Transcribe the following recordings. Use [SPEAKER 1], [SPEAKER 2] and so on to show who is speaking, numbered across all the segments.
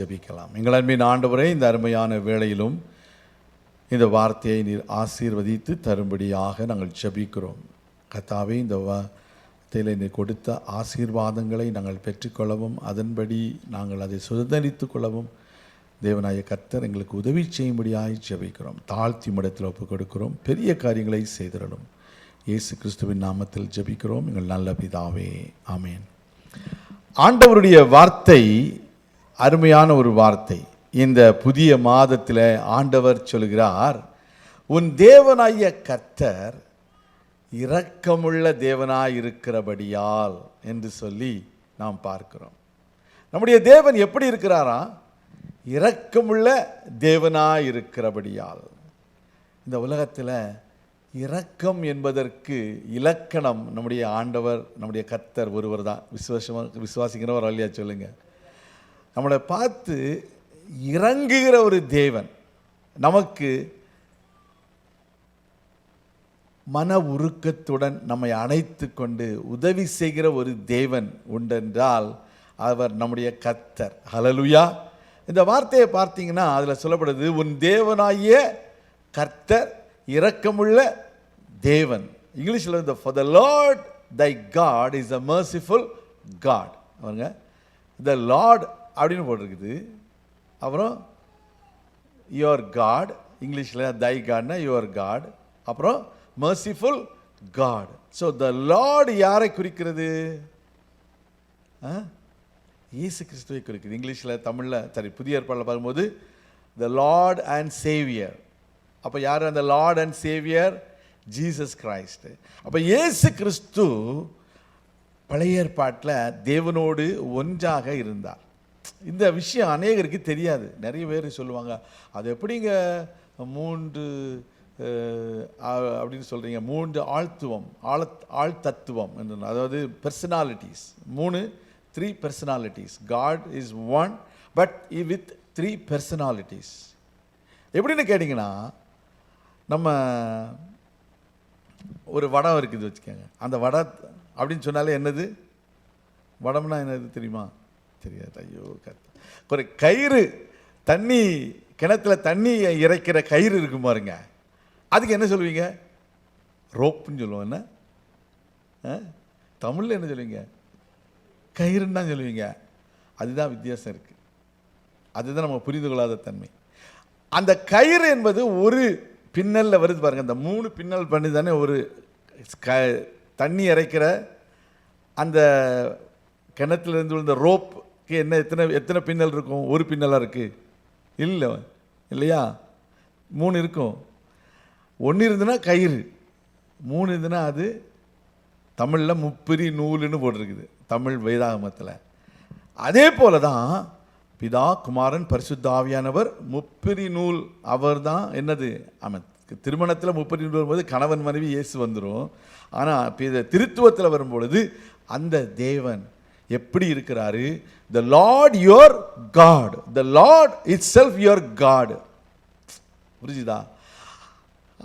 [SPEAKER 1] ஜபிக்கலாம் எங்கள் அன்பின் ஆண்டவரே இந்த அருமையான வேளையிலும் இந்த வார்த்தையை நீர் ஆசீர்வதித்து தரும்படியாக நாங்கள் ஜபிக்கிறோம் கத்தாவே இந்த வார்த்தையில் நீர் கொடுத்த ஆசீர்வாதங்களை நாங்கள் பெற்றுக்கொள்ளவும் அதன்படி நாங்கள் அதை சுதந்திரித்து கொள்ளவும் தேவநாய கர்த்தர் எங்களுக்கு உதவி செய்யும்படியாக ஜபிக்கிறோம் தாழ்த்தி மடத்தில் ஒப்புக் கொடுக்கிறோம் பெரிய காரியங்களை செய்திடணும் இயேசு கிறிஸ்துவின் நாமத்தில் ஜபிக்கிறோம் எங்கள் நல்ல பிதாவே ஆமேன் ஆண்டவருடைய வார்த்தை அருமையான ஒரு வார்த்தை இந்த புதிய மாதத்தில் ஆண்டவர் சொல்கிறார் உன் தேவனாய கத்தர் இரக்கமுள்ள தேவனாய் இருக்கிறபடியால் என்று சொல்லி நாம் பார்க்கிறோம் நம்முடைய தேவன் எப்படி இருக்கிறாரா இரக்கமுள்ள தேவனாய் இருக்கிறபடியால் இந்த உலகத்தில் இரக்கம் என்பதற்கு இலக்கணம் நம்முடைய ஆண்டவர் நம்முடைய கர்த்தர் ஒருவர் தான் விசுவாசமாக விசுவாசிக்கிறவர் இல்லையா சொல்லுங்கள் நம்மளை பார்த்து இறங்குகிற ஒரு தேவன் நமக்கு மன உருக்கத்துடன் நம்மை அணைத்து கொண்டு உதவி செய்கிற ஒரு தேவன் உண்டென்றால் அவர் நம்முடைய கத்தர் ஹலலுயா இந்த வார்த்தையை பார்த்தீங்கன்னா அதில் சொல்லப்படுது உன் தேவனாகிய கர்த்தர் இரக்கமுள்ள தேவன் இங்கிலீஷில் இந்த for the Lord thy God is a merciful God அவங்க த லார்ட் அப்படின்னு போட்டிருக்குது அப்புறம் யுவர் காட் இங்கிலீஷில் தை காட்னா யுவர் காட் அப்புறம் merciful God so the Lord யாரை குறிக்கிறது இயேசு கிறிஸ்துவை குறிக்கிறது இங்கிலீஷில் தமிழில் சரி புதிய ஏற்பாடில் பார்க்கும்போது த லார்ட் அண்ட் சேவியர் அப்போ யார் அந்த Lord and saviour Jesus Christ அப்போ இயேசு கிறிஸ்து பழைய ஏற்பாட்டில் தேவனோடு ஒன்றாக இருந்தார் இந்த விஷயம் அநேகருக்கு தெரியாது நிறைய பேர் சொல்லுவாங்க அது எப்படிங்க மூன்று அப்படின்னு சொல்கிறீங்க மூன்று ஆழ்த்துவம் ஆழ ஆழ்தத்துவம் என்று அதாவது பர்சனாலிட்டிஸ் மூணு three personalities God is one but uh with three personalities எப்படின்னு கேட்டிங்கன்னா நம்ம ஒரு வடம் இருக்குது வச்சுக்கோங்க அந்த வடம் அப்படின்னு சொன்னாலே என்னது வடம்னா என்னது தெரியுமா தெரியாது ஐயோ ஒரு கயிறு தண்ணி கிணத்துல தண்ணி இறைக்கிற கயிறு இருக்கு பாருங்க அதுக்கு என்ன சொல்லுவீங்க ரோப்புன்னு சொல்லுவோம் என்ன தமிழில் என்ன சொல்லுவீங்க கயிறுன்னு தான் சொல்லுவீங்க அதுதான் வித்தியாசம் இருக்குது அதுதான் நம்ம புரிந்து கொள்ளாத தன்மை அந்த கயிறு என்பது ஒரு பின்னலில் வருது பாருங்கள் இந்த மூணு பின்னல் பண்ணி தானே ஒரு க தண்ணி இறைக்கிற அந்த கிணத்துலேருந்து விழுந்த ரோப் என்ன எத்தனை எத்தனை பின்னல் இருக்கும் ஒரு பின்னலாக இருக்குது இல்லை இல்லையா மூணு இருக்கும் ஒன்று இருந்ததுன்னா கயிறு மூணு இருந்ததுன்னா அது தமிழில் முப்பிரி நூலுன்னு போட்டிருக்குது தமிழ் வேதாகமத்தில் அதே போல தான் பிதா குமாரன் பரிசுத்தாவியானவர் முப்பிரி நூல் அவர் தான் என்னது அவன் திருமணத்தில் முப்பிரி நூல் வரும்போது கணவன் மனைவி இயேசு வந்துடும் ஆனால் திருத்துவத்தில் வரும்பொழுது அந்த தேவன் எப்படி இருக்கிறாரு the Lord your God the Lord itself your God புரிஞ்சுதா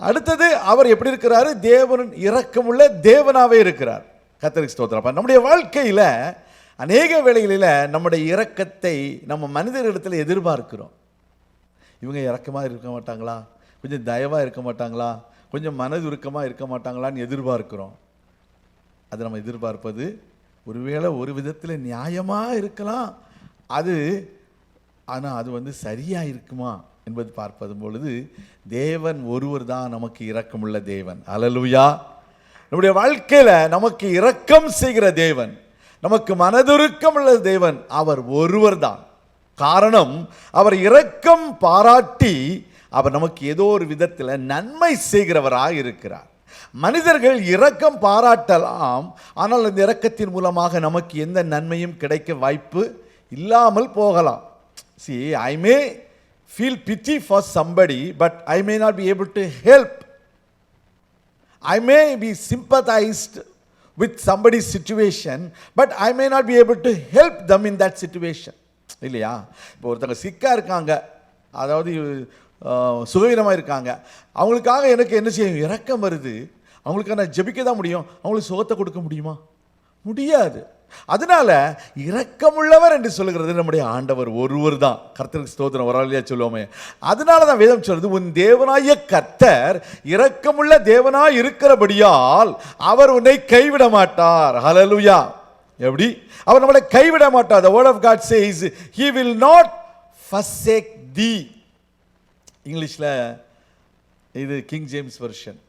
[SPEAKER 1] அடுத்தது அவர் எப்படி இருக்கிறாரு தேவன் இறக்கமுள்ள தேவனாகவே இருக்கிறார் கத்தரிக் ஸ்தோத்திரம் நம்முடைய வாழ்க்கையில் அநேக வேளைகளில் நம்முடைய இறக்கத்தை நம்ம மனிதர்களிடத்தில் எதிர்பார்க்கிறோம் இவங்க இறக்கமாக இருக்க மாட்டாங்களா கொஞ்சம் தயவாக இருக்க மாட்டாங்களா கொஞ்சம் மனது உருக்கமாக இருக்க மாட்டாங்களான்னு எதிர்பார்க்கிறோம் அதை நம்ம எதிர்பார்ப்பது ஒருவேளை ஒரு விதத்தில் நியாயமாக இருக்கலாம் அது ஆனால் அது வந்து சரியாக இருக்குமா என்பது பார்ப்பது பொழுது தேவன் ஒருவர் தான் நமக்கு இரக்கமுள்ள தேவன் அலலுயா நம்முடைய வாழ்க்கையில் நமக்கு இரக்கம் செய்கிற தேவன் நமக்கு மனதுருக்கம் உள்ள தேவன் அவர் ஒருவர் தான் காரணம் அவர் இரக்கம் பாராட்டி அவர் நமக்கு ஏதோ ஒரு விதத்தில் நன்மை செய்கிறவராக இருக்கிறார் மனிதர்கள் இரக்கம் பாராட்டலாம் ஆனால் அந்த இரக்கத்தின் மூலமாக நமக்கு எந்த நன்மையும் கிடைக்க வாய்ப்பு இல்லாமல் போகலாம் see I may feel pity for somebody but I may not be able to help I may be sympathised with somebody situation but I may not be able to help them in that situation இல்லையா இப்போ ஒருத்தங்க சிக்காக இருக்காங்க அதாவது சுகவீனமாக இருக்காங்க அவங்களுக்காக எனக்கு என்ன செய்யும் இறக்கம் வருது அவங்களுக்கு நான் ஜெபிக்க தான் முடியும் அவங்களுக்கு சுகத்தை கொடுக்க முடியுமா முடியாது அதனால இரக்கமுள்ளவர் என்று சொல்கிறது நம்முடைய ஆண்டவர் ஒருவர் தான் கர்த்தருக்கு ஸ்தோத்திரம் வராலையா சொல்லுவோமே அதனால தான் வேதம் சொல்றது உன் தேவனாய கர்த்தர் இரக்கமுள்ள தேவனாய் இருக்கிறபடியால் அவர் உன்னை கைவிட மாட்டார் ஹலலுயா எப்படி அவர் நம்மளை கைவிட மாட்டார் the word of God says he will not first thee இங்கிலீஷில் இது கிங் ஜேம்ஸ் வெர்ஷன்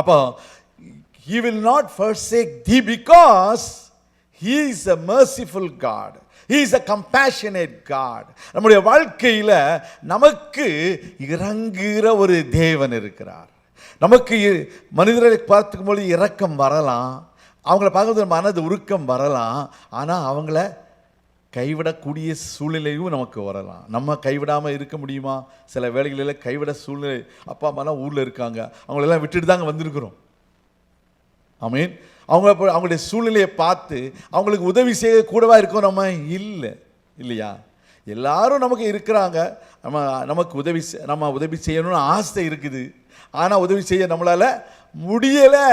[SPEAKER 1] அப்போ he will not forsake thee because he is a merciful God he is a compassionate God நம்முடைய வாழ்க்கையில் நமக்கு இறங்குகிற ஒரு தேவன் இருக்கிறார் நமக்கு மனிதர்களை பார்த்துக்கும் பொழுது இறக்கம் வரலாம் அவங்கள பார்க்கும்போது மனது உருக்கம் வரலாம் ஆனால் அவங்கள கைவிடக்கூடிய சூழ்நிலையும் நமக்கு வரலாம் நம்ம கைவிடாமல் இருக்க முடியுமா சில வேலைகளில் கைவிட சூழ்நிலை அப்பா அம்மாலாம் ஊரில் இருக்காங்க அவங்களெல்லாம் விட்டுட்டு தாங்க வந்திருக்கிறோம் ஆமீன் அவங்க அவங்களுடைய சூழ்நிலையை பார்த்து அவங்களுக்கு உதவி செய்ய கூடவா இருக்கோம் நம்ம இல்லை இல்லையா எல்லாரும் நமக்கு இருக்கிறாங்க நம்ம நமக்கு உதவி நம்ம உதவி செய்யணும்னு ஆசை இருக்குது ஆனால் உதவி செய்ய நம்மளால் முடியலை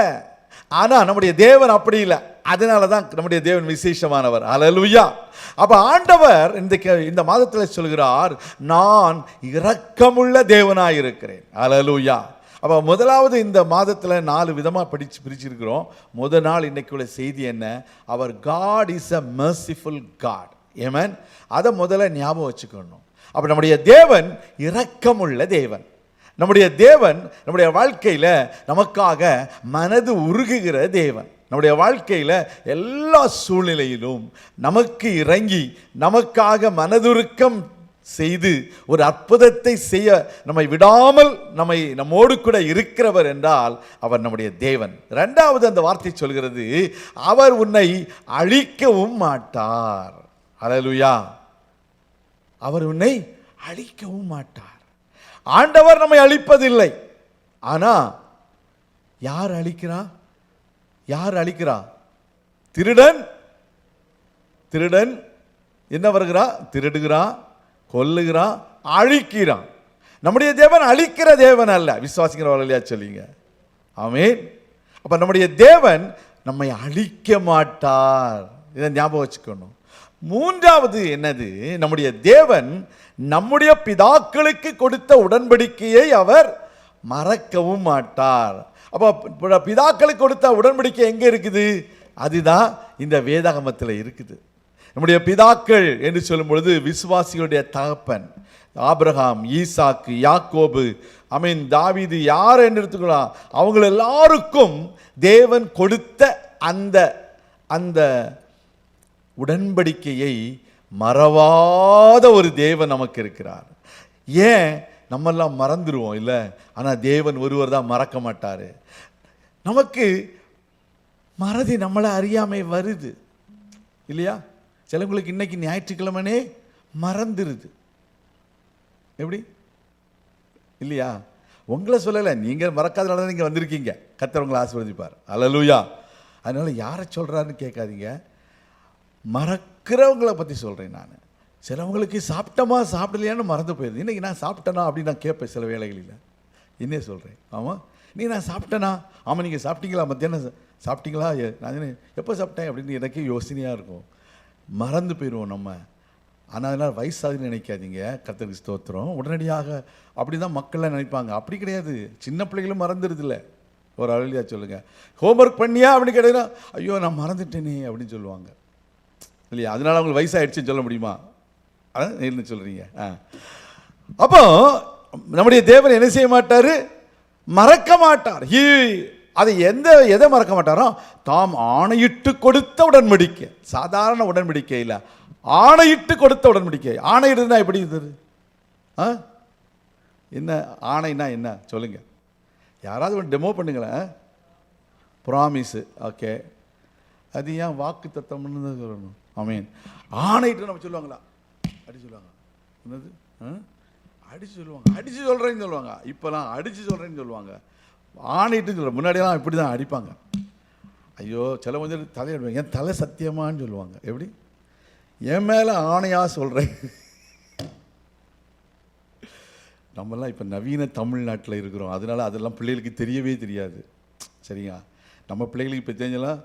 [SPEAKER 1] ஆனால் நம்முடைய தேவன் அப்படி இல்லை அதனால தான் நம்முடைய தேவன் விசேஷமானவர் அலலுயா அப்போ ஆண்டவர் இந்த இந்த மாதத்தில் சொல்கிறார் நான் இரக்கமுள்ள தேவனாக இருக்கிறேன் அலலுயா அப்போ முதலாவது இந்த மாதத்தில் நாலு விதமாக படித்து பிரிச்சிருக்கிறோம் முதல் நாள் உள்ள செய்தி என்ன அவர் God is a merciful God amen அதை முதல்ல ஞாபகம் வச்சுக்கணும் அப்போ நம்முடைய தேவன் இரக்கமுள்ள தேவன் நம்முடைய தேவன் நம்முடைய வாழ்க்கையில் நமக்காக மனது உருகுகிற தேவன் நம்முடைய வாழ்க்கையில் எல்லா சூழ்நிலையிலும் நமக்கு இறங்கி நமக்காக மனதுருக்கம் செய்து ஒரு அற்புதத்தை செய்ய நம்மை விடாமல் நம்மை நம்மோடு கூட இருக்கிறவர் என்றால் அவர் நம்முடைய தேவன் ரெண்டாவது அந்த வார்த்தை சொல்கிறது அவர் உன்னை அழிக்கவும் மாட்டார் அலலுயா அவர் உன்னை அழிக்கவும் மாட்டார் ஆண்டவர் நம்மை அழிப்பதில்லை ஆனால் யார் அழிக்கிறான் யார் அழிக்கிறா திருடன் திருடன் என்ன வருகிறா திருடுகிறான் கொல்லுகிறா அழிக்கிறான் நம்முடைய தேவன் அழிக்கிற தேவன் அல்ல விசுவாசிக்கிறவர்கள் இல்லையா சொல்லிங்க ஆமீன் அப்போ நம்முடைய தேவன் நம்மை அழிக்க மாட்டார் இதை ஞாபகம் வச்சுக்கணும் மூன்றாவது என்னது நம்முடைய தேவன் நம்முடைய பிதாக்களுக்கு கொடுத்த உடன்படிக்கையை அவர் மறக்கவும் மாட்டார் அப்போ பிதாக்களுக்கு கொடுத்த உடன்படிக்கை எங்கே இருக்குது அதுதான் இந்த வேதாகமத்தில் இருக்குது நம்முடைய பிதாக்கள் என்று சொல்லும் பொழுது விசுவாசிகளுடைய தகப்பன் ஆப்ரஹாம் ஈசாக்கு யாக்கோபு அமீன் தாவிது யார் என்று எடுத்துக்கலாம் அவங்க எல்லாருக்கும் தேவன் கொடுத்த அந்த அந்த உடன்படிக்கையை மறவாத ஒரு தேவன் நமக்கு இருக்கிறார் ஏன் நம்மெல்லாம் மறந்துடுவோம் இல்லை ஆனால் தேவன் ஒருவர் தான் மறக்க மாட்டார் நமக்கு மறதி நம்மளை அறியாமை வருது இல்லையா சிலவங்களுக்கு இன்றைக்கி ஞாயிற்றுக்கிழமனே மறந்துடுது எப்படி இல்லையா உங்களை சொல்லலை நீங்கள் மறக்காதனால தான் நீங்கள் வந்திருக்கீங்க கத்தவங்களை ஆசீர்வதிப்பார் அலலூயா அதனால் யாரை சொல்கிறாருன்னு கேட்காதீங்க மறக்கிறவங்களை பற்றி சொல்கிறேன் நான் சிலவங்களுக்கு சாப்பிட்டோமா சாப்பிடலையான்னு மறந்து போயிடுது இன்றைக்கி நான் சாப்பிட்டேனா அப்படின்னு நான் கேட்பேன் சில வேலைகளில் என்னே சொல்கிறேன் ஆமாம் நீ நான் சாப்பிட்டேனா ஆமாம் நீங்கள் சாப்பிட்டீங்களா மத்தியானம் சாப்பிட்டீங்களா நான் எப்போ சாப்பிட்டேன் அப்படின்னு எனக்கே யோசனையாக இருக்கும் மறந்து போயிடுவோம் நம்ம ஆனால் அதனால் வயசாகுதுன்னு நினைக்காதீங்க கத்தருக்கு ஸ்தோத்திரம் உடனடியாக அப்படி தான் மக்கள்லாம் நினைப்பாங்க அப்படி கிடையாது சின்ன பிள்ளைகளும் மறந்துடுதில்ல ஒரு அழலியாக சொல்லுங்கள் ஹோம்ஒர்க் பண்ணியா அப்படின்னு கேட்டீங்கன்னா ஐயோ நான் மறந்துட்டேனே அப்படின்னு சொல்லுவாங்க இல்லையா அதனால் அவங்களுக்கு வயசாகிடுச்சுன்னு சொல்ல முடியுமா என்ன சொல்கிறீங்க ஆ அப்போ நம்முடைய தேவன் என்ன செய்ய மாட்டார் மறக்க மாட்டார் ஹீ அதை எந்த எதை மறக்க மாட்டாரோ தாம் ஆணையிட்டு கொடுத்த உடன்படிக்கை சாதாரண இல்லை ஆணையிட்டு கொடுத்த உடன்படிக்கை ஆணையிடுதுனா எப்படி இருந்தது ஆ என்ன ஆணைனா என்ன சொல்லுங்கள் யாராவது ஒன்று டெமோ பண்ணுங்களேன் ப்ராமிஸு ஓகே அது ஏன் வாக்கு தத்தம்னு சொல்லணும் ஐ மீன் ஆணையிட்டு நம்ம சொல்லுவாங்களா அடிச்சு சொல்லுவாங்க என்னது அடிச்சு சொல்லுவாங்க அடிச்சு சொல்கிறேன்னு சொல்லுவாங்க இப்போலாம் அடிச்சு சொல்கிறேன்னு சொல்லுவாங்க ஆணிட்டு சொல்ல முன்னாடியெல்லாம் இப்படி தான் அடிப்பாங்க ஐயோ சில கொஞ்சம் தலையிடுவாங்க என் தலை சத்தியமான்னு சொல்லுவாங்க எப்படி என் மேலே ஆணையாக சொல்கிறேன் நம்மலாம் இப்போ நவீன தமிழ்நாட்டில் இருக்கிறோம் அதனால அதெல்லாம் பிள்ளைகளுக்கு தெரியவே தெரியாது சரியா நம்ம பிள்ளைகளுக்கு இப்போ தெரிஞ்சலாம்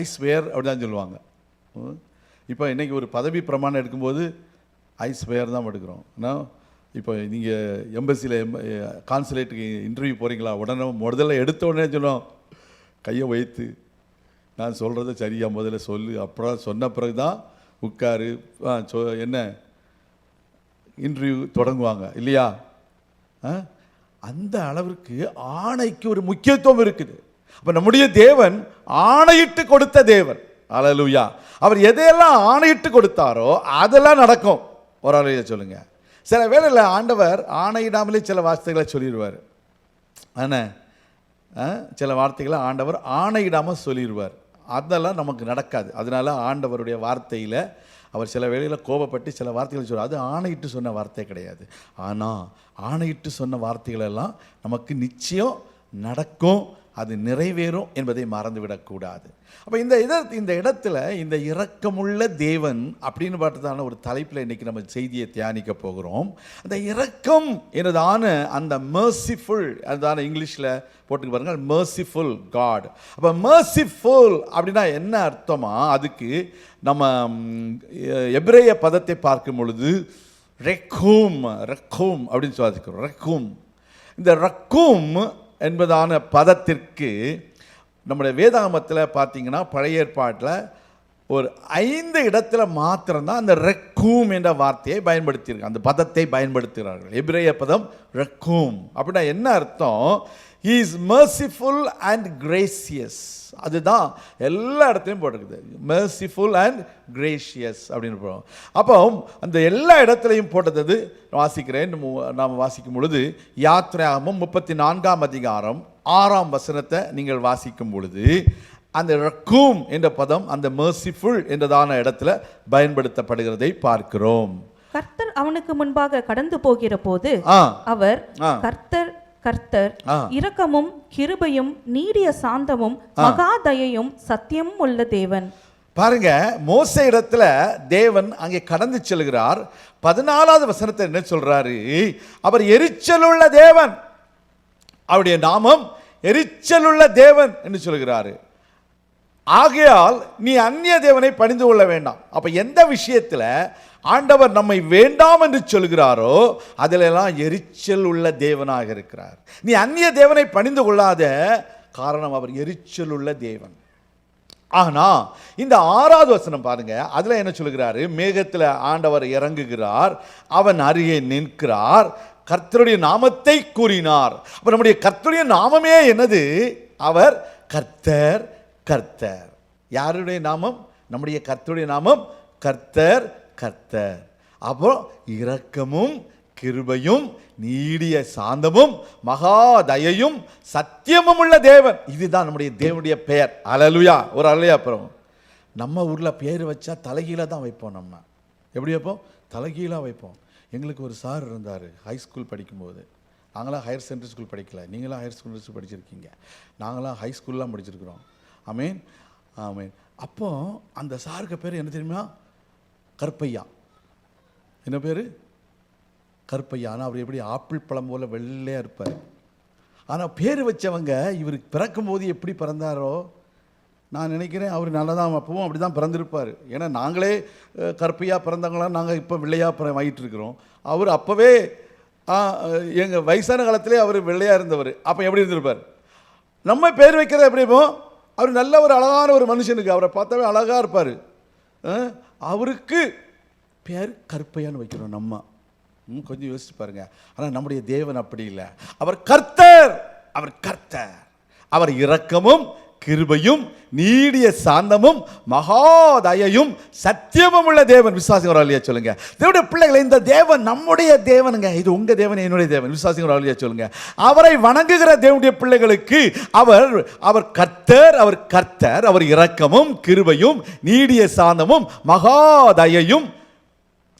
[SPEAKER 1] ஐஸ் வேர் அப்படி தான் சொல்லுவாங்க இப்போ இன்றைக்கி ஒரு பதவி பிரமாணம் எடுக்கும்போது ஐஸ் வேர் தான் எடுக்கிறோம் ஆனால் இப்போ நீங்கள் எம்பசியில் எம் கான்சுலேட்டுக்கு இன்டர்வியூ போகிறீங்களா உடனே முதல்ல எடுத்த உடனே சொல்லுவோம் கையை வைத்து நான் சொல்கிறத சரியாக முதல்ல சொல்லு அப்புறம் சொன்ன பிறகு தான் உட்காரு சொ என்ன இன்டர்வியூ தொடங்குவாங்க இல்லையா அந்த அளவிற்கு ஆணைக்கு ஒரு முக்கியத்துவம் இருக்குது அப்போ நம்முடைய தேவன் ஆணையிட்டு கொடுத்த தேவன் அலலுயா அவர் எதையெல்லாம் ஆணையிட்டு கொடுத்தாரோ அதெல்லாம் நடக்கும் ஒரு இதை சொல்லுங்கள் சில வேளையில் ஆண்டவர் ஆணையிடாமலே சில வார்த்தைகளை சொல்லிடுவார் ஆனால் சில வார்த்தைகளை ஆண்டவர் ஆணையிடாமல் சொல்லிடுவார் அதெல்லாம் நமக்கு நடக்காது அதனால் ஆண்டவருடைய வார்த்தையில் அவர் சில வேளையில் கோபப்பட்டு சில வார்த்தைகள் சொல்லுவார் அது ஆணையிட்டு சொன்ன வார்த்தை கிடையாது ஆனால் ஆணையிட்டு சொன்ன வார்த்தைகளெல்லாம் நமக்கு நிச்சயம் நடக்கும் அது நிறைவேறும் என்பதை மறந்துவிடக்கூடாது அப்போ இந்த இத இந்த இடத்துல இந்த இரக்கமுள்ள தேவன் அப்படின்னு பார்த்ததான ஒரு தலைப்பில் இன்றைக்கி நம்ம செய்தியை தியானிக்க போகிறோம் அந்த இரக்கம் எனதான அந்த மர்சிஃபுல் அதுதான இங்கிலீஷில் போட்டுக்கு பாருங்கள் மர்சிஃபுல் காட் அப்போ மர்சிஃபுல் அப்படின்னா என்ன அர்த்தமா அதுக்கு நம்ம எப்ரேய பதத்தை பார்க்கும் பொழுது ரெக்கூம் ரெக்கூம் அப்படின்னு சொல்லிக்கிறோம் ரெக்கூம் இந்த ரக்கூம் என்பதான பதத்திற்கு நம்முடைய வேதாமத்தில் பார்த்தீங்கன்னா பழைய ஏற்பாட்டில் ஒரு ஐந்து இடத்துல மாத்திரம்தான் அந்த ரெக்கூம் என்ற வார்த்தையை பயன்படுத்தியிருக்காங்க அந்த பதத்தை பயன்படுத்துகிறார்கள் எபிரேய பதம் ரெக்கூம் அப்படின்னா என்ன அர்த்தம் இஸ் மர்சிஃபுல் அண்ட் கிரேசியஸ் அதுதான் எல்லா இடத்துலையும் போட்டிருக்குது மெர்சிஃபுல் அண்ட் கிரேஷியஸ் அப்படின்னு போகிறோம் அப்போ அந்த எல்லா இடத்துலையும் போட்டது வாசிக்கிறேன் நாம் வாசிக்கும் பொழுது யாத்ராகமும் முப்பத்தி நான்காம் அதிகாரம் ஆறாம் வசனத்தை நீங்கள் வாசிக்கும் பொழுது அந்த ரக்கூம் என்ற பதம் அந்த மர்சிஃபுல் என்றதான இடத்துல பயன்படுத்தப்படுகிறதை
[SPEAKER 2] பார்க்கிறோம் கர்த்தர் அவனுக்கு முன்பாக கடந்து போகிற போது அவர் கர்த்தர் கர்த்தர் இரக்கமும் கிருபையும் நீடிய சாந்தமும் மகாதயையும் சத்தியமும் உள்ள
[SPEAKER 1] தேவன் பாருங்க மோச இடத்துல தேவன் அங்கே கடந்து செல்கிறார் பதினாலாவது வசனத்தை என்ன சொல்றாரு அவர் எரிச்சல் உள்ள தேவன் அவருடைய நாமம் எரிச்சல் உள்ள தேவன் என்று சொல்கிறாரு ஆகையால் நீ அந்நிய தேவனை பணிந்து கொள்ள வேண்டாம் அப்போ எந்த விஷயத்தில் ஆண்டவர் நம்மை வேண்டாம் என்று சொல்கிறாரோ அதிலெல்லாம் எரிச்சல் உள்ள தேவனாக இருக்கிறார் நீ அந்நிய தேவனை பணிந்து கொள்ளாத காரணம் அவர் எரிச்சல் உள்ள தேவன் ஆனால் இந்த ஆறாவது வசனம் பாருங்க அதில் என்ன சொல்கிறாரு மேகத்தில் ஆண்டவர் இறங்குகிறார் அவன் அருகே நிற்கிறார் கர்த்தருடைய நாமத்தை கூறினார் அப்போ நம்முடைய கர்த்தருடைய நாமமே என்னது அவர் கர்த்தர் கர்த்தர் யாருடைய நாமம் நம்முடைய கர்த்தருடைய நாமம் கர்த்தர் கர்த்தர் அப்போ இரக்கமும் கிருபையும் நீடிய சாந்தமும் மகா தயையும் சத்தியமும் உள்ள தேவன் இதுதான் நம்முடைய தேவனுடைய பெயர் அலலுயா ஒரு அலையா அப்புறம் நம்ம ஊரில் பேர் வச்சா தலைகீழாக தான் வைப்போம் நம்ம எப்படி வைப்போம் தலைகீழாக வைப்போம் எங்களுக்கு ஒரு சார் இருந்தார் ஹைஸ்கூல் படிக்கும்போது நாங்களாம் ஹையர் செகண்டரி ஸ்கூல் படிக்கல நீங்களாம் ஹையர் செகண்டரி ஸ்கூல் படிச்சிருக்கீங்க நாங்களாம் ஹை ஸ்கூல்லாம் படிச்சிருக்கிறோம் அமீன் ஆமீன் அப்போ அந்த சாருக்கு பேர் என்ன தெரியுமா கற்பையா என்ன பேர் கற்பையா ஆனால் அவர் எப்படி ஆப்பிள் பழம் போல் வெள்ளையாக இருப்பார் ஆனால் பேர் வச்சவங்க இவருக்கு பிறக்கும் போது எப்படி பிறந்தாரோ நான் நினைக்கிறேன் அவர் நல்லா தான் அப்பவும் அப்படி தான் பிறந்திருப்பார் ஏன்னா நாங்களே கற்பையாக பிறந்தவங்களாம் நாங்கள் இப்போ வெள்ளையாக பிற வாங்கிட்டுருக்குறோம் அவர் அப்போவே எங்கள் வயசான காலத்திலே அவர் வெள்ளையாக இருந்தவர் அப்போ எப்படி இருந்திருப்பார் நம்ம பேர் வைக்கிறது எப்படி இப்போ அவர் நல்ல ஒரு அழகான ஒரு மனுஷனுக்கு அவரை பார்த்தாவே அழகாக இருப்பார் அவருக்கு பேர் கற்பையான்னு வைக்கிறோம் நம்ம கொஞ்சம் யோசிச்சு பாருங்க ஆனால் நம்முடைய தேவன் அப்படி இல்லை அவர் கர்த்தர் அவர் கர்த்தர் அவர் இரக்கமும் கிருபையும் நீடிய சாந்தமும் மகாதயையும் சத்தியமும் உள்ள தேவன் ஒரு வழியா சொல்லுங்க தேவடைய பிள்ளைகளை இந்த தேவன் நம்முடைய தேவனுங்க இது உங்க தேவன் என்னுடைய தேவன் ஒரு வழியா சொல்லுங்க அவரை வணங்குகிற தேவனுடைய பிள்ளைகளுக்கு அவர் அவர் கர்த்தர் அவர் கர்த்தர் அவர் இரக்கமும் கிருபையும் நீடிய சாந்தமும் மகாதயையும்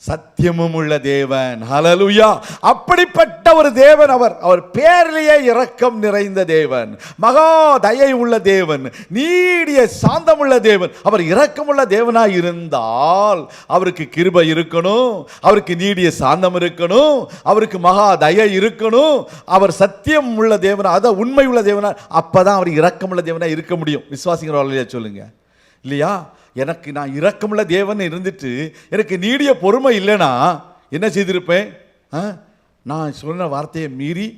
[SPEAKER 1] சத்தியமும் உள்ள தேவன் ஹலலுயா அப்படிப்பட்ட ஒரு தேவன் அவர் அவர் பேரிலேயே இரக்கம் நிறைந்த தேவன் மகா தயை உள்ள தேவன் நீடிய சாந்தமுள்ள தேவன் அவர் உள்ள தேவனாக இருந்தால் அவருக்கு கிருபை இருக்கணும் அவருக்கு நீடிய சாந்தம் இருக்கணும் அவருக்கு மகா தயை இருக்கணும் அவர் சத்தியம் உள்ள தேவனா அதை உண்மை உள்ள தேவனா அப்போ தான் அவர் உள்ள தேவனாக இருக்க முடியும் விசுவாசிங்கிறவர்களையா சொல்லுங்கள் இல்லையா எனக்கு நான் இரக்கமுள்ள தேவன் இருந்துட்டு எனக்கு நீடிய பொறுமை இல்லைனா என்ன செய்திருப்பேன் நான் சொன்ன வார்த்தையை மீறி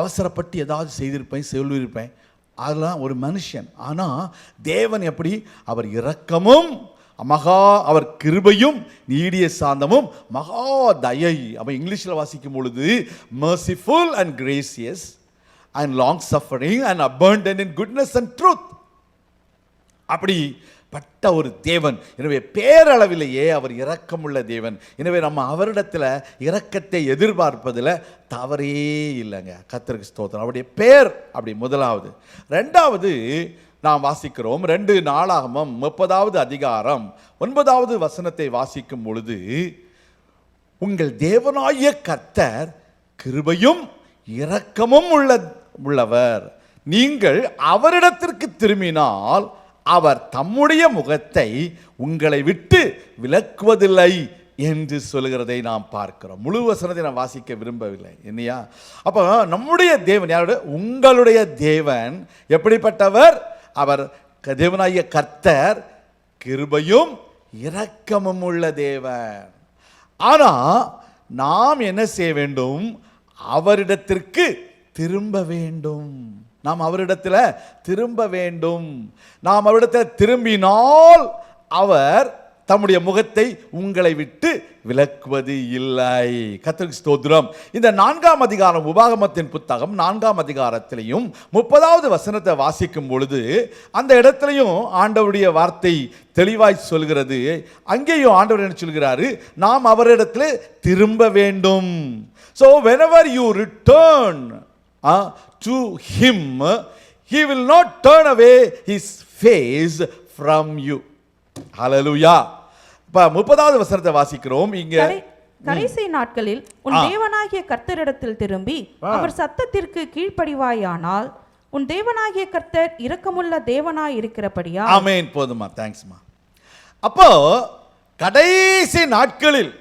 [SPEAKER 1] அவசரப்பட்டு ஏதாவது செய்திருப்பேன் சொல்லியிருப்பேன் அதெல்லாம் ஒரு மனுஷன் ஆனால் தேவன் எப்படி அவர் இரக்கமும் மகா அவர் கிருபையும் நீடிய சாந்தமும் மகா தயை அவன் இங்கிலீஷில் வாசிக்கும் பொழுது merciful and gracious and long suffering and abundant in goodness and truth அப்படி பட்ட ஒரு தேவன் எனவே பேரளவிலேயே அவர் இரக்கமுள்ள தேவன் எனவே நம்ம அவரிடத்தில் இரக்கத்தை எதிர்பார்ப்பதில் தவறே இல்லைங்க கத்திரிக்கு ஸ்தோத்திரம் அவருடைய பேர் அப்படி முதலாவது ரெண்டாவது நாம் வாசிக்கிறோம் ரெண்டு நாளாகமும் முப்பதாவது அதிகாரம் ஒன்பதாவது வசனத்தை வாசிக்கும் பொழுது உங்கள் தேவனாய கர்த்தர் கிருபையும் இரக்கமும் உள்ள உள்ளவர் நீங்கள் அவரிடத்திற்கு திரும்பினால் அவர் தம்முடைய முகத்தை உங்களை விட்டு விலக்குவதில்லை என்று சொல்கிறதை நாம் பார்க்கிறோம் முழு வசனத்தை நான் வாசிக்க விரும்பவில்லை இல்லையா அப்போ நம்முடைய தேவன் யாரோட உங்களுடைய தேவன் எப்படிப்பட்டவர் அவர் தேவனாகிய கர்த்தர் கிருபையும் இரக்கமும் உள்ள தேவன் ஆனால் நாம் என்ன செய்ய வேண்டும் அவரிடத்திற்கு திரும்ப வேண்டும் நாம் அவரிடத்தில் திரும்ப வேண்டும் நாம் அவரிடத்தில் திரும்பினால் அவர் தம்முடைய முகத்தை உங்களை விட்டு விலக்குவது இல்லை கத்திரிக் ஸ்தோத்திரம் இந்த நான்காம் அதிகாரம் உபாகமத்தின் புத்தகம் நான்காம் அதிகாரத்திலையும் முப்பதாவது வசனத்தை வாசிக்கும் பொழுது அந்த இடத்துலையும் ஆண்டவருடைய வார்த்தை தெளிவாய் சொல்கிறது அங்கேயும் ஆண்டவர் என்ன சொல்கிறாரு நாம் அவரிடத்தில் திரும்ப வேண்டும் so whenever you return to him he will not turn away his face from you hallelujah இப்போ முப்பதாவது வசனத்தை வாசிக்கிறோம்
[SPEAKER 2] இங்கே கடைசி நாட்களில் உன் தேவனாகிய கர்த்தரிடத்தில் திரும்பி அவர் சத்தத்திற்கு கீழ்ப்படிவாயானால் உன் தேவனாகிய கர்த்தர் இரக்கமுள்ள தேவனாய் இருக்கிறபடியா
[SPEAKER 1] ஆமேன் போதுமா தேங்க்ஸ்மா அப்போ கடைசி நாட்களில்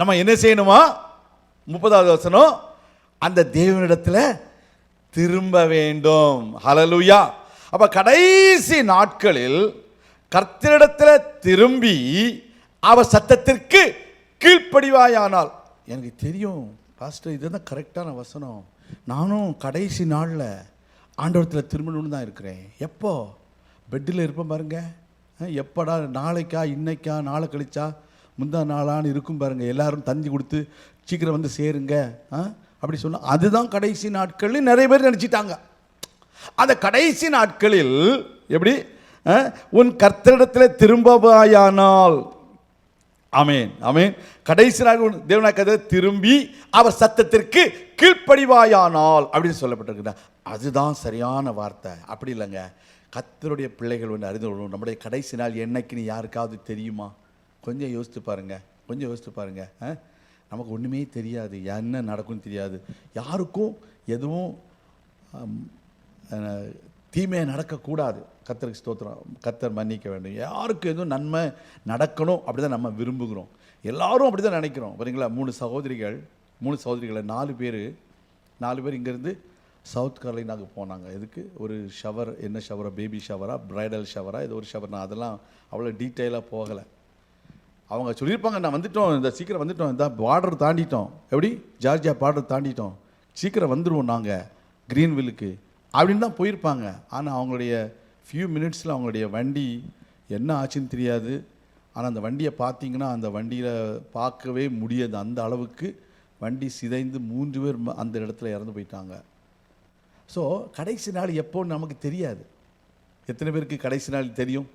[SPEAKER 1] நம்ம என்ன செய்யணுமா முப்பதாவது வசனம் அந்த தேவனிடத்தில் திரும்ப வேண்டும் ஹலலுயா அப்போ கடைசி நாட்களில் கர்த்தரிடத்தில் திரும்பி அவ சத்தத்திற்கு கீழ்ப்படிவாயானால் எனக்கு தெரியும் பாஸ்டர் இதுதான் கரெக்டான வசனம் நானும் கடைசி நாளில் ஆண்டவரத்தில் திரும்பணும்னு தான் இருக்கிறேன் எப்போ பெட்டில் இருப்பேன் பாருங்க எப்படா நாளைக்கா இன்னைக்கா நாளை கழிச்சா முந்தா நாளான்னு இருக்கும் பாருங்கள் எல்லோரும் தந்தி கொடுத்து சீக்கிரம் வந்து சேருங்க ஆ அப்படி சொன்னால் அதுதான் கடைசி நாட்கள்னு நிறைய பேர் நினச்சிட்டாங்க அந்த கடைசி நாட்களில் எப்படி உன் கர்த்தரிடத்தில் திரும்பவாயானால் அமேன் அமேன் கடைசி நாள் தேவனா திரும்பி அவர் சத்தத்திற்கு கீழ்ப்படிவாயானால் அப்படின்னு சொல்லப்பட்டிருக்கிறார் அதுதான் சரியான வார்த்தை அப்படி இல்லைங்க கத்தருடைய பிள்ளைகள் ஒன்று அறிந்து கொள்ளணும் நம்முடைய கடைசி நாள் என்னைக்குன்னு யாருக்காவது தெரியுமா கொஞ்சம் யோசித்து பாருங்கள் கொஞ்சம் யோசித்து பாருங்கள் நமக்கு ஒன்றுமே தெரியாது என்ன நடக்கும்னு தெரியாது யாருக்கும் எதுவும் தீமையை நடக்கக்கூடாது கத்தருக்கு ஸ்தோத்திரம் கத்தர் மன்னிக்க வேண்டும் யாருக்கும் எதுவும் நன்மை நடக்கணும் அப்படி தான் நம்ம விரும்புகிறோம் எல்லாரும் அப்படி தான் நினைக்கிறோம் சரிங்களா மூணு சகோதரிகள் மூணு சகோதரிகளை நாலு பேர் நாலு பேர் இங்கேருந்து சவுத் கரோலினாக்கு போனாங்க எதுக்கு ஒரு ஷவர் என்ன ஷவராக பேபி ஷவரா ப்ரைடல் ஷவரா இது ஒரு ஷவர் நான் அதெல்லாம் அவ்வளோ டீட்டெயிலாக போகலை அவங்க சொல்லியிருப்பாங்க நான் வந்துட்டோம் இந்த சீக்கிரம் வந்துட்டோம் இந்த பார்டர் தாண்டிட்டோம் எப்படி ஜார்ஜியா பார்டர் தாண்டிட்டோம் சீக்கிரம் வந்துடுவோம் நாங்கள் க்ரீன்வில்லுக்கு அப்படின்னு தான் போயிருப்பாங்க ஆனால் அவங்களுடைய ஃபியூ மினிட்ஸில் அவங்களுடைய வண்டி என்ன ஆச்சுன்னு தெரியாது ஆனால் அந்த வண்டியை பார்த்தீங்கன்னா அந்த வண்டியில் பார்க்கவே முடியாது அந்த அளவுக்கு வண்டி சிதைந்து மூன்று பேர் அந்த இடத்துல இறந்து போயிட்டாங்க ஸோ கடைசி நாள் எப்போன்னு நமக்கு தெரியாது எத்தனை பேருக்கு கடைசி நாள் தெரியும்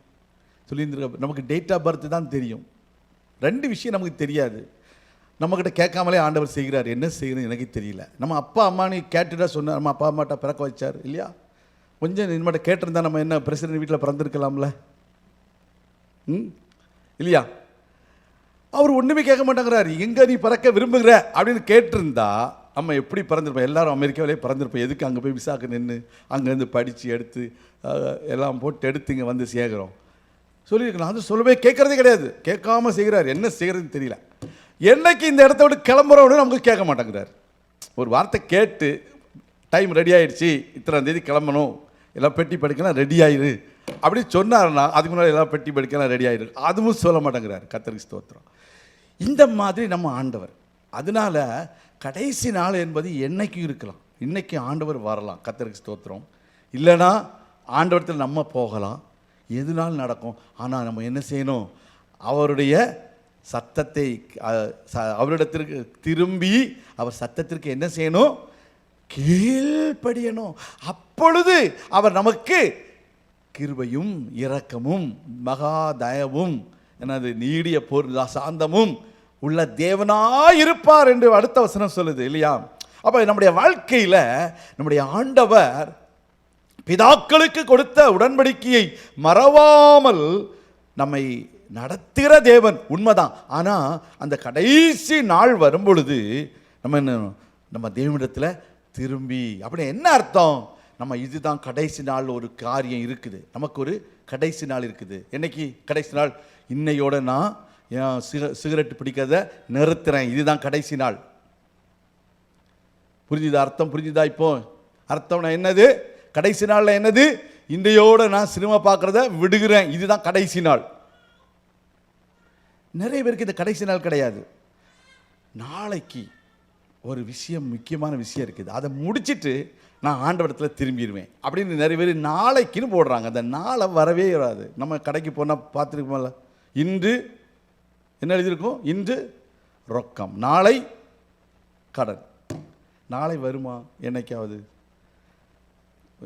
[SPEAKER 1] சொல்லியிருந்திருக்க நமக்கு டேட் ஆஃப் பர்த் தான் தெரியும் ரெண்டு விஷயம் நமக்கு தெரியாது நம்மக்கிட்ட கேட்காமலே ஆண்டவர் செய்கிறார் என்ன செய்கிறது எனக்கு தெரியல நம்ம அப்பா அம்மா நீ கேட்டுட்டா சொன்னார் நம்ம அப்பா அம்மாட்ட பிறக்க வச்சார் இல்லையா கொஞ்சம் இனிமேட்ட கேட்டிருந்தா நம்ம என்ன பிரசிடென்ட் வீட்டில் பிறந்திருக்கலாம்ல ம் இல்லையா அவர் ஒன்றுமே கேட்க மாட்டேங்கிறார் எங்கே நீ பிறக்க விரும்புகிற அப்படின்னு கேட்டிருந்தா நம்ம எப்படி பிறந்திருப்போம் எல்லாரும் அமெரிக்காவிலே பிறந்திருப்போம் எதுக்கு அங்கே போய் விசாக்கு நின்று அங்கேருந்து படித்து எடுத்து எல்லாம் போட்டு எடுத்து இங்கே வந்து சேர்க்குறோம் சொல்லியிருக்கலாம் அது சொல்லவே கேட்குறதே கிடையாது கேட்காம செய்கிறார் என்ன செய்கிறதுன்னு தெரியல என்னைக்கு இந்த இடத்த விட்டு கிளம்புறோன்னு நமக்கு கேட்க மாட்டேங்கிறார் ஒரு வார்த்தை கேட்டு டைம் ரெடி ஆகிடுச்சி இத்தனாம் தேதி கிளம்பணும் எல்லாம் பெட்டி படிக்கலாம் ரெடி ஆயிரு அப்படி சொன்னார்னா அதுக்கு முன்னாடி எல்லாம் பெட்டி படிக்கலாம் ரெடி ஆயிரு அதுவும் சொல்ல மாட்டேங்கிறார் கத்திரிக்கு ஸ்தோத்திரம் இந்த மாதிரி நம்ம ஆண்டவர் அதனால் கடைசி நாள் என்பது என்றைக்கும் இருக்கலாம் இன்றைக்கி ஆண்டவர் வரலாம் கத்திரிக்கு ஸ்தோத்திரம் இல்லைனா ஆண்டவரத்தில் நம்ம போகலாம் எதுனாலும் நடக்கும் ஆனால் நம்ம என்ன செய்யணும் அவருடைய சத்தத்தை அவரிடத்திற்கு திரும்பி அவர் சத்தத்திற்கு என்ன செய்யணும் கீழ்ப்படியணும் அப்பொழுது அவர் நமக்கு கிருபையும் இரக்கமும் மகாதயவும் எனது நீடிய பொருள் சாந்தமும் உள்ள தேவனாயிருப்பார் என்று அடுத்த வசனம் சொல்லுது இல்லையா அப்போ நம்முடைய வாழ்க்கையில் நம்முடைய ஆண்டவர் பிதாக்களுக்கு கொடுத்த உடன்படிக்கையை மறவாமல் நம்மை நடத்துகிற தேவன் உண்மைதான் ஆனால் அந்த கடைசி நாள் வரும் பொழுது நம்ம என்ன நம்ம தேவனிடத்தில் திரும்பி அப்படின்னு என்ன அர்த்தம் நம்ம இதுதான் கடைசி நாள் ஒரு காரியம் இருக்குது நமக்கு ஒரு கடைசி நாள் இருக்குது என்னைக்கு கடைசி நாள் இன்னையோட நான் என் சிக சிகரெட் பிடிக்கிறத நிறுத்துறேன் இதுதான் கடைசி நாள் புரிஞ்சுதா அர்த்தம் புரிஞ்சுதா இப்போ அர்த்தம்னா என்னது கடைசி நாளில் என்னது இன்றையோடு நான் சினிமா பார்க்குறத விடுகிறேன் இதுதான் கடைசி நாள் நிறைய பேருக்கு இந்த கடைசி நாள் கிடையாது நாளைக்கு ஒரு விஷயம் முக்கியமான விஷயம் இருக்குது அதை முடிச்சுட்டு நான் ஆண்டவரத்தில் திரும்பிடுவேன் அப்படின்னு நிறைய பேர் நாளைக்குன்னு போடுறாங்க அந்த நாளை வரவே வராது நம்ம கடைக்கு போனால் பார்த்துருக்கோம்ல இன்று என்ன எழுதியிருக்கோம் இன்று ரொக்கம் நாளை கடன் நாளை வருமா என்னைக்காவது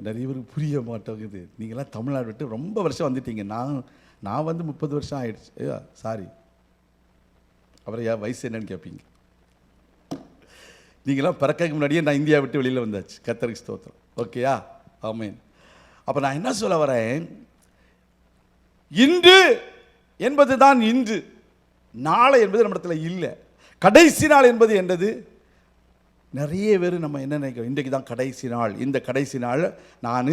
[SPEAKER 1] நிறைய பேருக்கு புரிய மாட்டேங்குது நீங்களாம் தமிழ்நாடு விட்டு ரொம்ப வருஷம் வந்துட்டீங்க நான் நான் வந்து முப்பது வருஷம் ஐயா சாரி அப்புறம் ஏன் வயசு என்னன்னு கேட்பீங்க நீங்களாம் பிறக்க முன்னாடியே நான் இந்தியா விட்டு வெளியில் வந்தாச்சு கத்தரிக்கு ஸ்தோத்திரம் ஓகேயா ஆமேன் அப்போ நான் என்ன சொல்ல வரேன் இன்று என்பது தான் இன்று நாளை என்பது நம்மிடத்தில் இல்லை கடைசி நாள் என்பது என்றது நிறைய பேர் நம்ம என்ன நினைக்கிறோம் இன்றைக்கு தான் கடைசி நாள் இந்த கடைசி நாள் நான்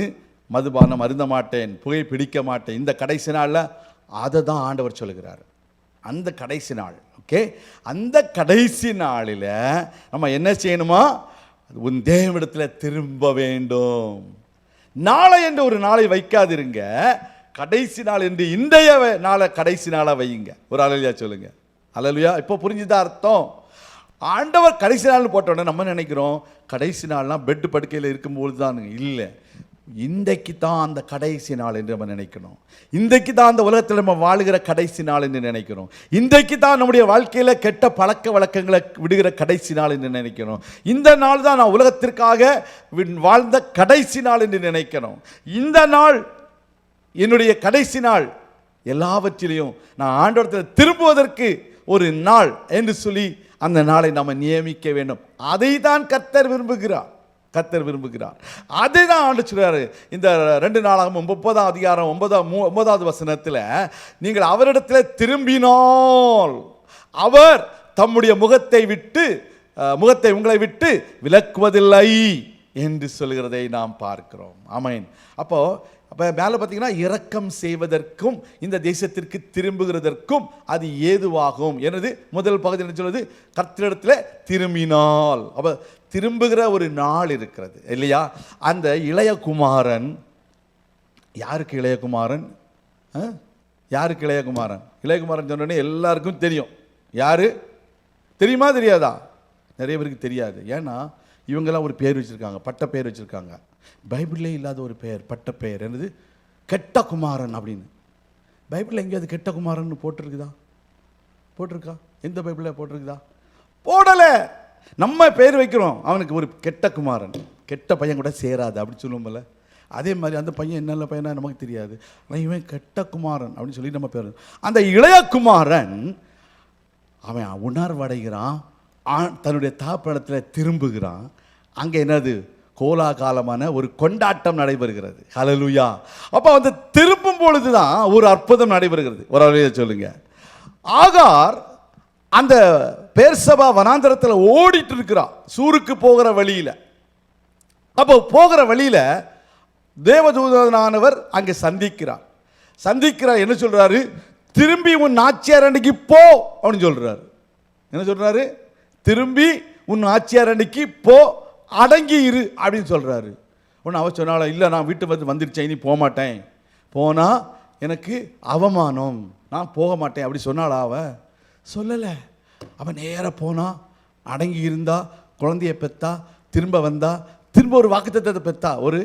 [SPEAKER 1] மதுபானம் அருந்த மாட்டேன் புகை பிடிக்க மாட்டேன் இந்த கடைசி நாளில் அதை தான் ஆண்டவர் சொல்கிறார் அந்த கடைசி நாள் ஓகே அந்த கடைசி நாளில் நம்ம என்ன செய்யணுமா உன் தேவனிடத்தில் திரும்ப வேண்டும் நாளை என்று ஒரு நாளை வைக்காதிருங்க கடைசி நாள் என்று இன்றைய நாளை கடைசி நாளாக வையுங்க ஒரு அலலியா சொல்லுங்கள் அலலியா இப்போ புரிஞ்சுதான் அர்த்தம் ஆண்டவர் கடைசி நாள்னு போட்டோடனே நம்ம நினைக்கிறோம் கடைசி நாள்லாம் பெட்டு படுக்கையில் இருக்கும்போது தான் இல்லை இன்றைக்கு தான் அந்த கடைசி நாள் என்று நம்ம நினைக்கணும் இன்றைக்கு தான் அந்த உலகத்தில் நம்ம வாழுகிற கடைசி நாள் என்று நினைக்கிறோம் இன்றைக்கு தான் நம்முடைய வாழ்க்கையில் கெட்ட பழக்க வழக்கங்களை விடுகிற கடைசி நாள் என்று நினைக்கிறோம் இந்த நாள் தான் நான் உலகத்திற்காக வாழ்ந்த கடைசி நாள் என்று நினைக்கிறோம் இந்த நாள் என்னுடைய கடைசி நாள் எல்லாவற்றிலையும் நான் ஆண்டோடத்தில் திரும்புவதற்கு ஒரு நாள் என்று சொல்லி அந்த நாளை நாம் நியமிக்க வேண்டும் அதை தான் கத்தர் விரும்புகிறார் கத்தர் விரும்புகிறார் அதை தான் ஆண்டு இந்த ரெண்டு நாளாகவும் முப்பதாம் அதிகாரம் ஒன்பதாம் மூ ஒன்பதாவது வசனத்தில் நீங்கள் அவரிடத்தில் திரும்பினால் அவர் தம்முடைய முகத்தை விட்டு முகத்தை உங்களை விட்டு விலக்குவதில்லை என்று சொல்கிறதை நாம் பார்க்கிறோம் அமைன் அப்போது அப்போ மேலே பார்த்தீங்கன்னா இரக்கம் செய்வதற்கும் இந்த தேசத்திற்கு திரும்புகிறதற்கும் அது ஏதுவாகும் எனது முதல் பகுதி என்ன சொல்வது கர்த்தரிடத்தில் திரும்பினால் அப்போ திரும்புகிற ஒரு நாள் இருக்கிறது இல்லையா அந்த இளையகுமாரன் யாருக்கு இளையகுமாரன் யாருக்கு இளையகுமாரன் இளையகுமாரன் சொன்னோடனே எல்லாருக்கும் தெரியும் யார் தெரியுமா தெரியாதா நிறைய பேருக்கு தெரியாது ஏன்னா இவங்கெல்லாம் ஒரு பேர் வச்சுருக்காங்க பட்ட பேர் வச்சுருக்காங்க பைபிளே இல்லாத ஒரு பெயர் பட்ட பெயர் என்னது கெட்ட குமாரன் அப்படின்னு பைபிளில் எங்கேயாவது கெட்ட குமாரன் போட்டிருக்குதா போட்டிருக்கா எந்த பைபிளில் போட்டிருக்குதா போடலை நம்ம பேர் வைக்கிறோம் அவனுக்கு ஒரு கெட்ட குமாரன் கெட்ட பையன் கூட சேராது அப்படின்னு சொல்லுவோம்ல அதே மாதிரி அந்த பையன் என்னென்ன பையனா நமக்கு தெரியாது ஆனால் இவன் கெட்ட குமாரன் அப்படின்னு சொல்லி நம்ம பேர் அந்த இளைய குமாரன் அவன் உணர்வடைகிறான் தன்னுடைய தாப்படத்தில் திரும்புகிறான் அங்கே என்னது கோலாகாலமான ஒரு கொண்டாட்டம் நடைபெறுகிறது ஹலலுயா அப்போ வந்து திருப்பும் பொழுது தான் ஒரு அற்புதம் நடைபெறுகிறது ஒரு அலையை சொல்லுங்க ஆகார் அந்த பேர்சபா வனாந்தரத்தில் ஓடிட்டு இருக்கிறான் சூருக்கு போகிற வழியில் அப்போ போகிற வழியில் தேவதூதனானவர் அங்கே சந்திக்கிறார் சந்திக்கிறார் என்ன சொல்கிறாரு திரும்பி உன் நாச்சியார் அன்னைக்கு போ அப்படின்னு சொல்கிறாரு என்ன சொல்கிறாரு திரும்பி உன் ஆச்சியார் அன்னைக்கு போ அடங்கி இரு அப்படின்னு சொல்கிறாரு ஒன்று அவர் சொன்னால இல்லை நான் வீட்டு வந்து வந்துருச்சேன் இனி போக மாட்டேன் போனால் எனக்கு அவமானம் நான் போக மாட்டேன் அப்படி சொன்னாளா அவ சொல்லலை அவன் நேராக போனால் அடங்கி இருந்தா குழந்தைய பெற்றா திரும்ப வந்தா திரும்ப ஒரு வாக்குத்தத்தை பெற்றா ஒரு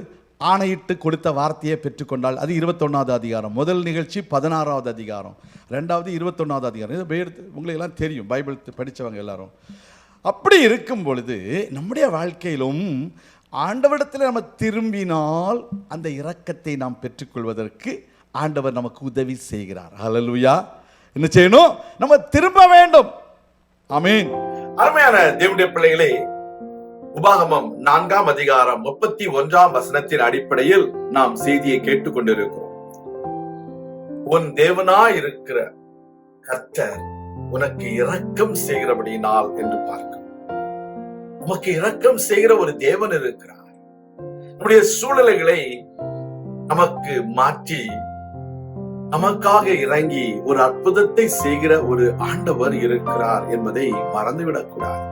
[SPEAKER 1] ஆணையிட்டு கொடுத்த வார்த்தையை பெற்றுக்கொண்டால் அது இருபத்தொன்னாவது அதிகாரம் முதல் நிகழ்ச்சி பதினாறாவது அதிகாரம் ரெண்டாவது இருபத்தொன்னாவது அதிகாரம் இதை எடுத்து உங்களுக்கெல்லாம் தெரியும் பைபிள் படித்தவங்க எல்லாரும் அப்படி இருக்கும் பொழுது நம்முடைய வாழ்க்கையிலும் ஆண்டவரிடத்தில் நம்ம திரும்பினால் அந்த இரக்கத்தை நாம் பெற்றுக்கொள்வதற்கு ஆண்டவர் நமக்கு உதவி செய்கிறார் ஹலலுயா என்ன செய்யணும் நம்ம திரும்ப வேண்டும் அமீன் அருமையான
[SPEAKER 3] தேவடைய பிள்ளைகளே உபாகமம் நான்காம் அதிகாரம் முப்பத்தி ஒன்றாம் வசனத்தின் அடிப்படையில் நாம் செய்தியை கேட்டுக்கொண்டிருக்கிறோம் உன் தேவனா இருக்கிற கர்த்தர் உனக்கு இரக்கம் செய்கிறபடியினால் என்று பார்க்கும் உமக்கு இரக்கம் செய்கிற ஒரு தேவன் இருக்கிறார் நம்முடைய சூழ்நிலைகளை நமக்கு மாற்றி நமக்காக இறங்கி ஒரு அற்புதத்தை செய்கிற ஒரு ஆண்டவர் இருக்கிறார் என்பதை மறந்துவிடக்கூடாது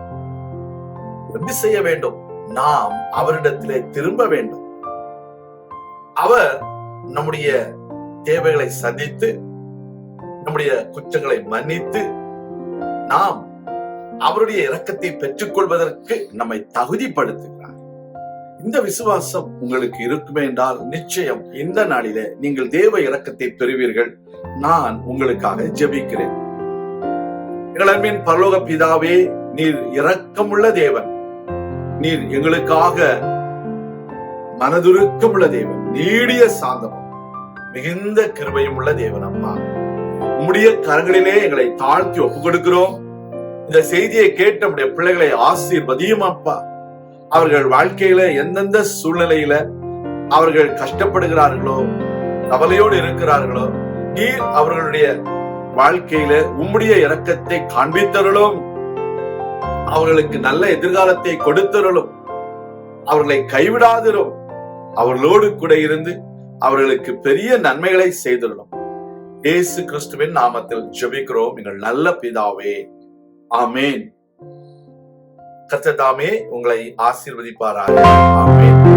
[SPEAKER 3] எப்படி செய்ய வேண்டும் நாம் அவரிடத்திலே திரும்ப வேண்டும் அவர் நம்முடைய தேவைகளை சந்தித்து நம்முடைய குற்றங்களை மன்னித்து நாம் அவருடைய இரக்கத்தை பெற்றுக்கொள்வதற்கு நம்மை தகுதிப்படுத்துகிறார் இந்த விசுவாசம் உங்களுக்கு இருக்குமே என்றால் நிச்சயம் இந்த நாளிலே நீங்கள் தேவ இரக்கத்தை பெறுவீர்கள் நான் உங்களுக்காக ஜெபிக்கிறேன் அன்பின் பரலோக பிதாவே நீர் இரக்கமுள்ள தேவன் நீர் எங்களுக்காக மனதுருக்கமுள்ள தேவன் நீடிய சாந்தமும் மிகுந்த கிருபையும் உள்ள தேவன் அம்மா உம்முடைய கரங்களிலே எங்களை தாழ்த்தி ஒப்பு கொடுக்கிறோம் இந்த செய்தியை கேட்டு நம்முடைய பிள்ளைகளை ஆசீர்வதியும் அப்பா அவர்கள் வாழ்க்கையில எந்தெந்த சூழ்நிலையில அவர்கள் கஷ்டப்படுகிறார்களோ கவலையோடு இருக்கிறார்களோ நீர் அவர்களுடைய வாழ்க்கையில உம்முடைய இறக்கத்தை காண்பித்தருளும் அவர்களுக்கு நல்ல எதிர்காலத்தை கொடுத்தருளும் அவர்களை கைவிடாதிரும் அவர்களோடு கூட இருந்து அவர்களுக்கு பெரிய நன்மைகளை செய்திடணும் ஏசு கிறிஸ்துவின் நாமத்தில் ஜெபிக்கிறோம் நீங்கள் நல்ல பிதாவே ஆமேன் கத்ததாமே உங்களை ஆசீர்வதிப்பாரா ஆமேன்